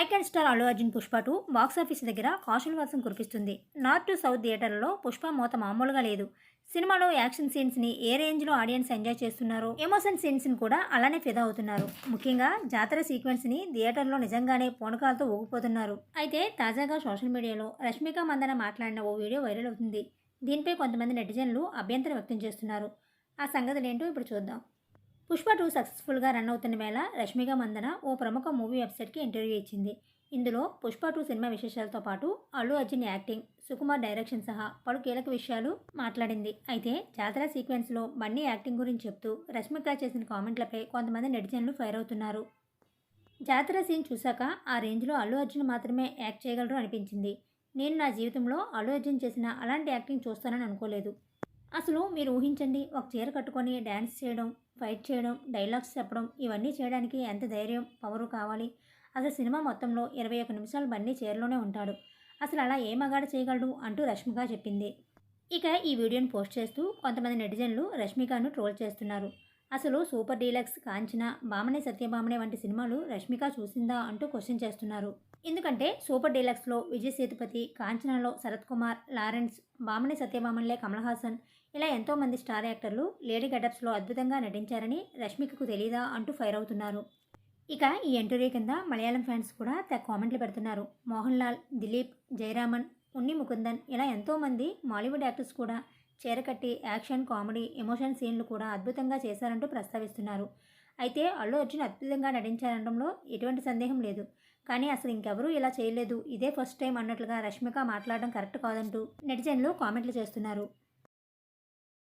Icon star Allu Arjun Pushpa two box office దగ్గర కాషల్ వర్షం కురిపిస్తుంది. నార్త్ టు సౌత్ థియేటర్లలో పుష్ప మోత మామూలుగా లేదు. సినిమాలో యాక్షన్ సీన్స్ని ఏ రేంజ్లో ఆడియన్స్ ఎంజాయ్ చేస్తున్నారు ఎమోషన్ సీన్స్ని కూడా అలానే ఫిదా అవుతున్నారు. ముఖ్యంగా జాతర సీక్వెన్స్ని థియేటర్లో నిజంగానే పూనకాలతో ఊగిపోతున్నారు. అయితే తాజాగా సోషల్ మీడియాలో రష్మిక మందన మాట్లాడిన ఓ వీడియో వైరల్ అవుతుంది. దీనిపై కొంతమంది నెటిజన్లు అభ్యంతరం వ్యక్తం చేస్తున్నారు. ఆ సంగతులు ఏంటో ఇప్పుడు చూద్దాం. పుష్ప టూ సక్సెస్ఫుల్గా రన్ అవుతున్న వేళ రష్మిక మందన ఓ ప్రముఖ మూవీ వెబ్సైట్కి ఇంటర్వ్యూ ఇచ్చింది. ఇందులో పుష్ప టూ సినిమా విశేషాలతో పాటు అల్లు అర్జున్ యాక్టింగ్ సుకుమార్ డైరెక్షన్ సహా పలు కీలక విషయాలు మాట్లాడింది. అయితే జాతర సీక్వెన్స్లో బన్నీ యాక్టింగ్ గురించి చెప్తూ రష్మిక చేసిన కామెంట్లపై కొంతమంది నెటిజన్లు ఫైర్ అవుతున్నారు. జాతర సీన్ చూశాక ఆ రేంజ్లో అల్లు అర్జున్ మాత్రమే యాక్ట్ చేయగలరు అనిపించింది. నేను నా జీవితంలో అల్లు అర్జున్ చేసిన అలాంటి యాక్టింగ్ చూస్తానని అనుకోలేదు. అసలు మీరు ఊహించండి ఒక చీర కట్టుకొని డ్యాన్స్ చేయడం ఫైట్ చేయడం డైలాగ్స్ చెప్పడం ఇవన్నీ చేయడానికి ఎంత ధైర్యం పవరు కావాలి? అసలు సినిమా మొత్తంలో ఇరవై ఒక నిమిషాలు బన్నీ చీరలోనే ఉంటాడు. అసలు అలా ఏ మగాడు చేయగలడు అంటూ రష్మిక చెప్పింది. ఇక ఈ వీడియోని పోస్ట్ చేస్తూ కొంతమంది నెటిజన్లు రష్మికను ట్రోల్ చేస్తున్నారు. అసలు సూపర్ డీలక్స్ కాంచన బామనే సత్యభామనే వంటి సినిమాలు రష్మిక చూసిందా అంటూ క్వశ్చన్ చేస్తున్నారు. ఎందుకంటే సూపర్ డీలక్స్లో విజయ్ సేతుపతి కాంచనలో శరత్ కుమార్ లారెన్స్ బామనే సత్యభామన్లే కమల్ హాసన్ ఇలా ఎంతోమంది స్టార్ యాక్టర్లు లేడీ గెటప్స్లో అద్భుతంగా నటించారని రష్మికకు తెలీదా అంటూ ఫైర్ అవుతున్నారు. ఇక ఈ ఎంటరీ కింద మలయాళం ఫ్యాన్స్ కూడా తెగ కామెంట్లు పెడుతున్నారు. మోహన్ లాల్ దిలీప్ జయరామన్ ఉన్ని ముకుందన్ ఇలా ఎంతోమంది మాలీవుడ్ యాక్టర్స్ కూడా చీరకట్టి యాక్షన్ కామెడీ ఎమోషన్ సీన్లు కూడా అద్భుతంగా చేశారంటూ ప్రస్తావిస్తున్నారు. అయితే అల్లు అర్జున్ అద్భుతంగా నటించారనడంలో ఎటువంటి సందేహం లేదు. కానీ అసలు ఇంకెవరూ ఇలా చేయలేదు. ఇదే ఫస్ట్ టైం అన్నట్లుగా రష్మిక మాట్లాడడం కరెక్ట్ కాదంటూ నెటిజన్లు కామెంట్లు చేస్తున్నారు.